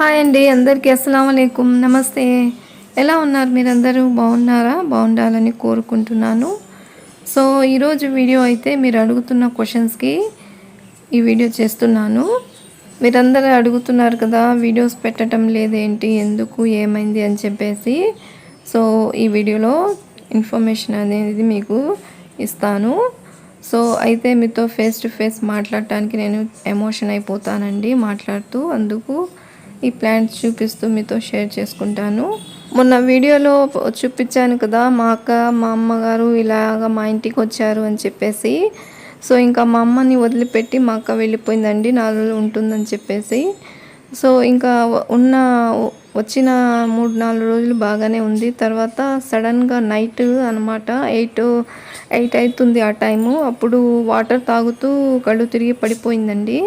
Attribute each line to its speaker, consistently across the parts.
Speaker 1: Hi అండి అందరికీ అస్సలం నమస్తే. ఎలా ఉన్నారు మీరందరూ? బాగున్నారా? బాగుండాలని కోరుకుంటున్నాను. సో ఈరోజు వీడియో అయితే మీరు అడుగుతున్న క్వశ్చన్స్కి ఈ వీడియో చేస్తున్నాను. మీరందరూ అడుగుతున్నారు కదా వీడియోస్ పెట్టడం లేదేంటి ఎందుకు ఏమైంది అని చెప్పేసి. సో ఈ వీడియోలో ఇన్ఫర్మేషన్ అనేది మీకు ఇస్తాను. సో అయితే మీతో ఫేస్ టు ఫేస్ మాట్లాడటానికి నేను ఎమోషన్ అయిపోతానండి మాట్లాడుతూ. అందుకు ఈ ప్లాంట్స్ చూపిస్తూ మీతో షేర్ చేసుకుంటాను. మొన్న వీడియోలో చూపించాను కదా మా అక్క మా అమ్మగారు ఇలాగ మా ఇంటికి వచ్చారు అని చెప్పేసి. సో ఇంకా మా అమ్మని వదిలిపెట్టి మా అక్క వెళ్ళిపోయిందండి నాలుగు రోజులు ఉంటుందని చెప్పేసి. సో ఇంకా ఉన్న వచ్చిన మూడు నాలుగు రోజులు బాగానే ఉంది. తర్వాత సడన్గా నైట్ అనమాట ఎయిట్ ఎయిట్ అవుతుంది ఆ టైము. అప్పుడు వాటర్ తాగుతూ కళ్ళు తిరిగి పడిపోయిందండి.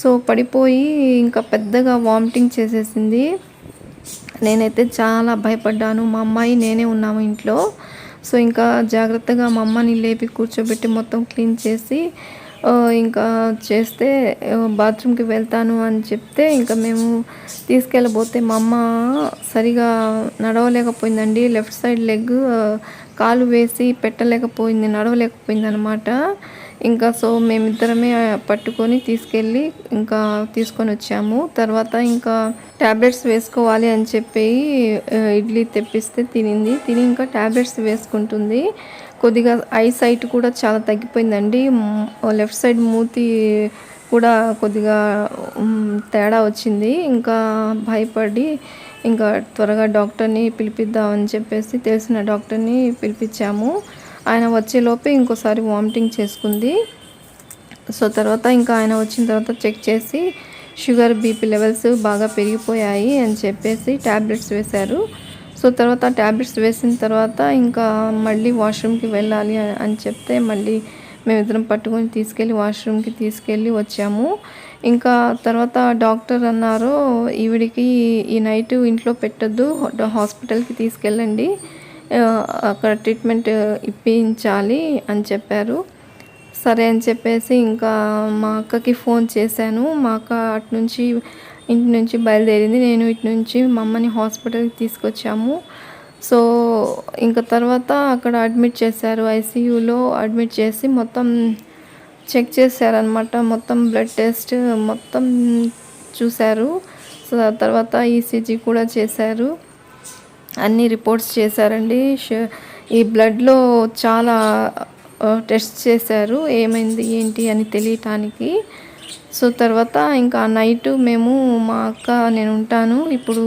Speaker 1: సో పడిపోయి ఇంకా పెద్దగా వామిటింగ్ చేసేసింది. నేనైతే చాలా భయపడ్డాను. మా అమ్మాయి నేనే ఉన్నాము ఇంట్లో. సో ఇంకా జాగ్రత్తగా మా అమ్మని లేపి కూర్చోబెట్టి మొత్తం క్లీన్ చేసి ఇంకా చేస్తే బాత్రూమ్కి వెళ్తాను అని చెప్తే ఇంకా మేము తీసుకెళ్ళబోతే మా అమ్మ సరిగా నడవలేకపోయిందండి. లెఫ్ట్ సైడ్ లెగ్ కాలు వేసి పెట్టలేకపోయింది నడవలేకపోయింది అనమాట ఇంకా సో మేమిద్దరమే పట్టుకొని తీసుకెళ్ళి ఇంకా తీసుకొని వచ్చాము. తర్వాత ఇంకా ట్యాబ్లెట్స్ వేసుకోవాలి అని చెప్పి ఇడ్లీ తెప్పిస్తే తినింది. తిని ఇంకా ట్యాబ్లెట్స్ వేసుకుంటుంది. కొద్దిగా ఐ సైట్ కూడా చాలా తగ్గిపోయిందండి. లెఫ్ట్ సైడ్ మూతి కూడా కొద్దిగా తేడా వచ్చింది. ఇంకా భయపడి ఇంకా త్వరగా డాక్టర్ని పిలిపిద్దామని చెప్పేసి తెలిసిన డాక్టర్ని పిలిపించాము. ఆయన వచ్చేలోపే ఇంకోసారి వామిటింగ్ చేసుకుంది. సో తర్వాత ఇంకా ఆయన వచ్చిన తర్వాత చెక్ చేసి షుగర్ బీపీ లెవెల్స్ బాగా పెరిగిపోయాయి అని చెప్పేసి ట్యాబ్లెట్స్ వేశారు. సో తర్వాత ట్యాబ్లెట్స్ వేసిన తర్వాత ఇంకా మళ్ళీ వాష్రూమ్కి వెళ్ళాలి అని చెప్తే మళ్ళీ మేమిద్దరం పట్టుకొని తీసుకెళ్ళి వాష్రూమ్కి తీసుకెళ్ళి వచ్చాము. ఇంకా తర్వాత డాక్టర్ అన్నారు ఈవిడికి ఈ నైట్ ఇంట్లో పెట్టద్దు హాస్పిటల్కి తీసుకెళ్ళండి. అక్కడ ట్రీట్మెంట్ ఇప్పించాలి అని చెప్పారు. సరే అని చెప్పేసి ఇంకా మా అక్కకి ఫోన్ చేశాను. మా అక్క అటు నుంచి ఇంటి నుంచి బయలుదేరింది. నేను ఇటు నుంచి మా అమ్మని హాస్పిటల్కి తీసుకొచ్చాము. సో ఇంకా తర్వాత అక్కడ అడ్మిట్ చేశారు. ఐసీయూలో అడ్మిట్ చేసి మొత్తం చెక్ చేశారనమాట మొత్తం బ్లడ్ టెస్ట్ మొత్తం చూశారు. సో తర్వాత ఈసీజీ కూడా చేశారు. అన్ని రిపోర్ట్స్ చేశారండి. ఈ బ్లడ్లో చాలా టెస్ట్ చేశారు. ఏమైంది ఏంటి అని తెలియటానికి. సో తర్వాత ఇంకా నైట్ మేము మా అక్క నేను ఉంటాను. ఇప్పుడు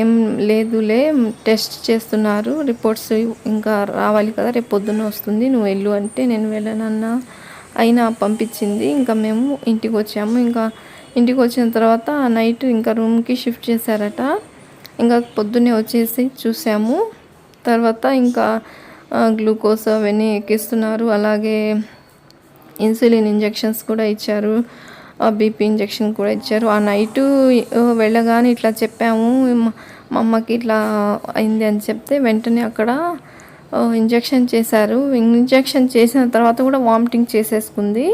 Speaker 1: ఏం లేదులే టెస్ట్ చేస్తున్నారు. రిపోర్ట్స్ ఇంకా రావాలి కదా రేపు పొద్దున్న వస్తుంది. నువ్వు వెళ్ళు అంటే నేను వెళ్ళనన్నా అయినా పంపించింది. ఇంకా మేము ఇంటికి వచ్చాము. ఇంకా ఇంటికి వచ్చిన తర్వాత నైట్ ఇంకా రూమ్కి షిఫ్ట్ చేశారట. ఇంకా పొద్దున్నే వచ్చేసి చూసాము. తర్వాత ఇంకా గ్లూకోజ్ అవన్నీ ఎక్కిస్తున్నారు. అలాగే ఇన్సులిన్ ఇంజెక్షన్స్ కూడా ఇచ్చారు. బీపీ ఇంజెక్షన్ కూడా ఇచ్చారు. ఆ నైటు వెళ్ళగానే ఇట్లా చెప్పాము. మా అమ్మకి ఇట్లా అయింది అని చెప్తే వెంటనే అక్కడ ఇంజెక్షన్ చేశారు. ఇంజెక్షన్ చేసిన తర్వాత కూడా వామిటింగ్ చేసేసుకుంది.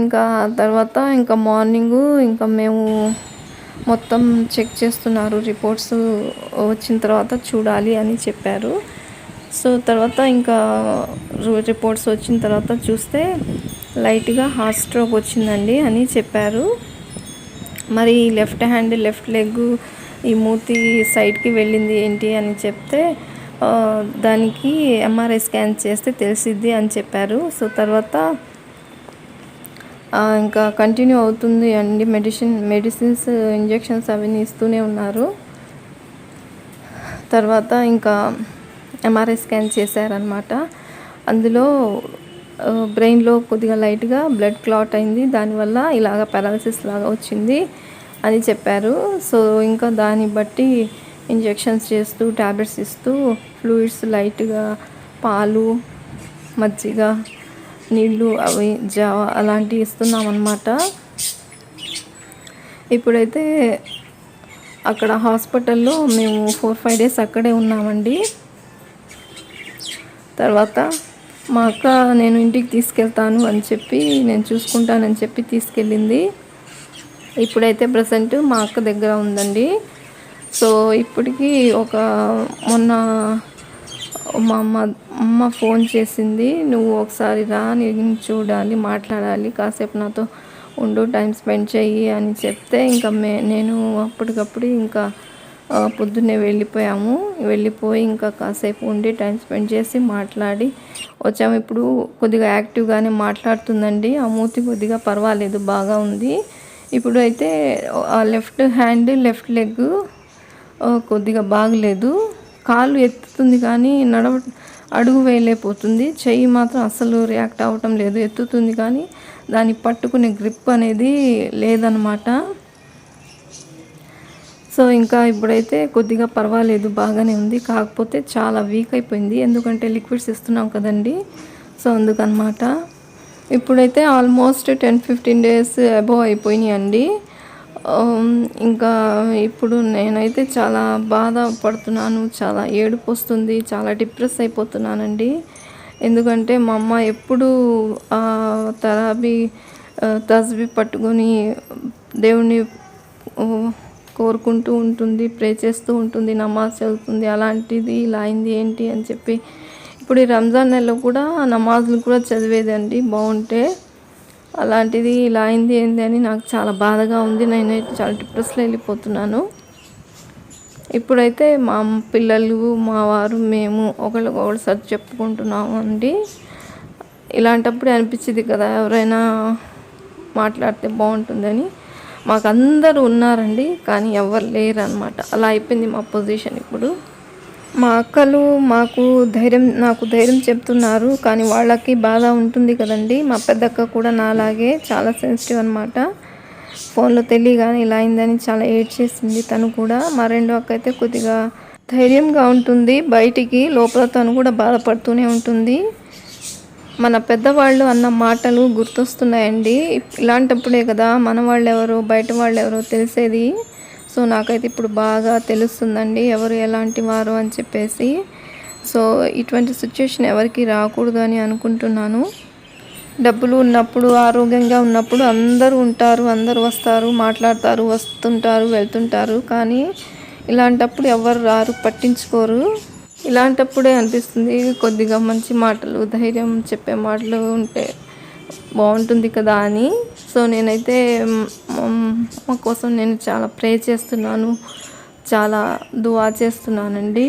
Speaker 1: ఇంకా తర్వాత ఇంకా మార్నింగు ఇంకా మేము మొత్తం చెక్ చేస్తున్నారు. రిపోర్ట్స్ వచ్చిన తర్వాత చూడాలి అని చెప్పారు. సో తర్వాత ఇంకా రిపోర్ట్స్ వచ్చిన తర్వాత చూస్తే లైట్గా హార్ట్ స్ట్రోక్ వచ్చిందండి అని చెప్పారు. మరి లెఫ్ట్ హ్యాండ్ లెఫ్ట్ లెగ్ ఈ మూతి సైడ్కి వెళ్ళింది ఏంటి అని చెప్తే దానికి ఎంఆర్ఐ స్కాన్ చేస్తే తెలిసిద్ది అని చెప్పారు. సో తర్వాత ఇంకా కంటిన్యూ అవుతుంది అండి. మెడిసిన్ మెడిసిన్స్ ఇంజెక్షన్స్ అవన్నీ ఇస్తూనే ఉన్నారు. తర్వాత ఇంకా ఎంఆర్ఐ స్కాన్ చేశారనమాట అందులో బ్రెయిన్లో కొద్దిగా లైట్గా బ్లడ్ క్లాట్ అయింది. దానివల్ల ఇలాగ పారాలసిస్ లాగా వచ్చింది అని చెప్పారు. సో ఇంకా దాన్ని బట్టి ఇంజెక్షన్స్ చేస్తూ ట్యాబ్లెట్స్ ఇస్తూ ఫ్లూయిడ్స్ లైట్గా పాలు మజ్జిగ నీళ్ళు అవి జావ అలాంటివి ఇస్తున్నాం అన్నమాట ఇప్పుడైతే అక్కడ హాస్పిటల్లో మేము ఫోర్ ఫైవ్ డేస్ అక్కడే ఉన్నామండి. తర్వాత మా అక్క నేను ఇంటికి తీసుకెళ్తాను అని చెప్పి నేను చూసుకుంటానని చెప్పి తీసుకెళ్ళింది. ఇప్పుడైతే ప్రజెంట్ మా అక్క దగ్గర ఉందండి. సో ఇప్పటికీ ఒక మొన్న మా అమ్మ అమ్మ ఫోన్ చేసింది నువ్వు ఒకసారి రా నేను చూడాలి మాట్లాడాలి కాసేపు నాతో ఉండు టైం స్పెండ్ చెయ్యి అని చెప్తే ఇంకా మే నేను అప్పటికప్పుడు ఇంకా పొద్దున్నే వెళ్ళిపోయాము. వెళ్ళిపోయి ఇంకా కాసేపు ఉండి టైం స్పెండ్ చేసి మాట్లాడి వచ్చాము. ఇప్పుడు కొద్దిగా యాక్టివ్గానే మాట్లాడుతుందండి. ఆ మూతి కొద్దిగా పర్వాలేదు బాగా ఉంది. ఇప్పుడు అయితే ఆ లెఫ్ట్ హ్యాండ్ లెఫ్ట్ లెగ్ కొద్దిగా బాగలేదు. కాళ్ళు ఎత్తుతుంది కానీ నడవ అడుగు వేయలేకపోతుంది చెయ్యి మాత్రం అస్సలు రియాక్ట్ అవ్వటం లేదు. ఎత్తుతుంది కానీ దాన్ని పట్టుకునే గ్రిప్ అనేది లేదనమాట సో ఇంకా ఇప్పుడైతే కొద్దిగా పర్వాలేదు బాగానే ఉంది. కాకపోతే చాలా వీక్ అయిపోయింది. ఎందుకంటే లిక్విడ్స్ ఇస్తున్నాం కదండి. సో అందుకనమాట ఇప్పుడైతే almost ten fifteen days above అయిపోయినాయి అండి ఇంకా ఇప్పుడు నేనైతే చాలా బాధపడుతున్నాను చాలా ఏడుపు వస్తుంది చాలా డిప్రెస్ అయిపోతున్నానండి. ఎందుకంటే మా అమ్మ ఎప్పుడు ఆ తరాబీ తస్బీ పట్టుకొని దేవుణ్ణి కోరుకుంటూ ఉంటుంది ప్రే చేస్తూ ఉంటుంది నమాజ్ చదువుతుంది అలాంటిది ఇలా అయింది ఏంటి అని చెప్పి. ఇప్పుడు ఈ రంజాన్ నెలలో కూడా నమాజ్లు కూడా చదివేదండి బాగుంటే. అలాంటిది ఇలా అయింది ఏంది అని నాకు చాలా బాధగా ఉంది. నేనైతే చాలా డిప్రెస్లో వెళ్ళిపోతున్నాను. ఇప్పుడైతే మా పిల్లలు మా వారు మేము ఒకళ్ళకొకళ్ళు సరి చెప్పుకుంటున్నాము అండి. ఇలాంటప్పుడు అనిపించింది కదా ఎవరైనా మాట్లాడితే బాగుంటుందని. మాకు అందరూ ఉన్నారండి కానీ ఎవరు లేరు అనమాట అలా అయిపోయింది మా పొజిషన్ ఇప్పుడు. మా అక్కలు మాకు ధైర్యం నాకు ధైర్యం చెప్తున్నారు. కానీ వాళ్ళకి బాధ ఉంటుంది కదండి. మా పెద్దక్క కూడా నాలాగే చాలా సెన్సిటివ్ అనమాట ఫోన్లో తెలియగానే ఇలా అయిందని చాలా ఏడ్ చేసింది తను కూడా. మా రెండో అక్క అయితే కొద్దిగా ధైర్యంగా ఉంటుంది. బయటికి లోపల తను కూడా బాధపడుతూనే ఉంటుంది. మన పెద్దవాళ్ళు అన్న మాటలు గుర్తొస్తున్నాయండి. ఇలాంటప్పుడే కదా మన వాళ్ళు ఎవరో బయట వాళ్ళు ఎవరో తెలిసేది. సో నాకైతే ఇప్పుడు బాగా తెలుస్తుందండి ఎవరు ఎలాంటి వారు అని చెప్పేసి. సో ఇటువంటి సిచ్యుయేషన్ ఎవరికి రాకూడదు అని అనుకుంటున్నాను. డబ్బులు ఉన్నప్పుడు ఆరోగ్యంగా ఉన్నప్పుడు అందరూ ఉంటారు అందరూ వస్తారు మాట్లాడతారు వస్తుంటారు వెళ్తుంటారు. కానీ ఇలాంటప్పుడు ఎవరు రారు పట్టించుకోరు. ఇలాంటప్పుడే అనిపిస్తుంది కొద్దిగా మంచి మాటలు ధైర్యం చెప్పే మాటలు ఉంటే. బాగుంటుంది కదా అని. సో నేనైతే మా కోసం నేను చాలా ప్రే చేస్తున్నాను. చాలా దువా చేస్తున్నానండి.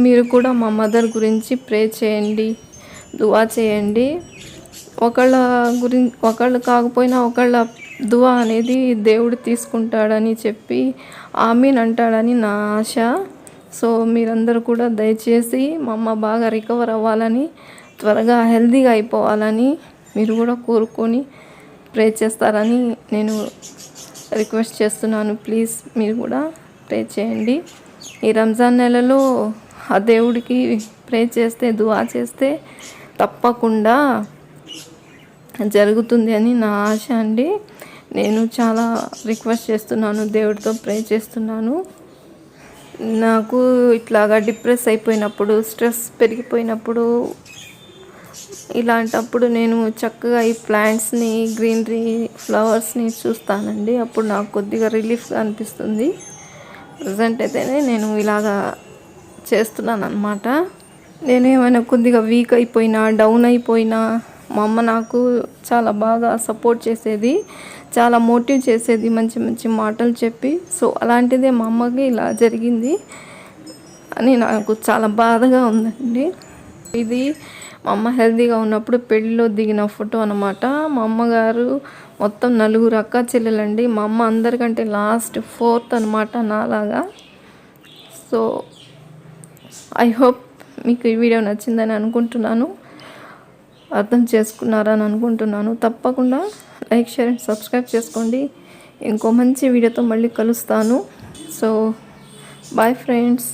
Speaker 1: మీరు కూడా మా మదర్ గురించి ప్రే చేయండి దువా చేయండి. ఒకళ్ళ గురి ఒకళ్ళు కాకపోయినా ఒకళ్ళ దువా అనేది దేవుడు తీసుకుంటాడని చెప్పి ఆమీన్ అంటాడని నా ఆశ. సో మీరందరూ కూడా దయచేసి మా అమ్మ బాగా రికవర్ అవ్వాలని త్వరగా హెల్తీగా అయిపోవాలని మీరు కూడా కోరుకొని ప్రే చేస్తారని నేను రిక్వెస్ట్ చేస్తున్నాను. ప్లీజ్ మీరు కూడా ప్రే చేయండి. ఈ రంజాన్ నెలలో ఆ దేవుడికి ప్రే చేస్తే దువా చేస్తే తప్పకుండా జరుగుతుంది అని నా ఆశ అండి. నేను చాలా రిక్వెస్ట్ చేస్తున్నాను దేవుడితో ప్రే చేస్తున్నాను. నాకు ఇట్లాగా డిప్రెస్ అయిపోయినప్పుడు స్ట్రెస్ పెరిగిపోయినప్పుడు ఇలాంటప్పుడు నేను చక్కగా ఈ ప్లాంట్స్ని గ్రీనరీ ఫ్లవర్స్ని చూస్తానండి. అప్పుడు నాకు కొద్దిగా రిలీఫ్గా అనిపిస్తుంది. ప్రజెంట్ అయితేనే నేను ఇలాగా చేస్తున్నాను అనమాట నేనేమైనా కొద్దిగా వీక్ అయిపోయినా డౌన్ అయిపోయినా మా అమ్మ నాకు చాలా బాగా సపోర్ట్ చేసేది చాలా మోటివ్ చేసేది మంచి మంచి మాటలు చెప్పి సో అలాంటిదే మా అమ్మకి ఇలా జరిగింది. అని నాకు చాలా బాధగా ఉందండి. ఇది మా అమ్మ హెల్తీగా ఉన్నప్పుడు పెళ్ళిలో దిగిన ఫోటో అనమాట మా అమ్మగారు మొత్తం నలుగురు అక్క చెల్లెలండి. మా అమ్మ అందరికంటే లాస్ట్ ఫోర్త్ అనమాట నాలాగా. సో ఐ హోప్ మీకు ఈ వీడియో నచ్చిందని అనుకుంటున్నాను. అర్థం చేసుకున్నారని అనుకుంటున్నాను. తప్పకుండా లైక్ షేర్ అండ్ సబ్స్క్రైబ్ చేసుకోండి. ఇంకో మంచి వీడియోతో మళ్ళీ కలుస్తాను. So bye friends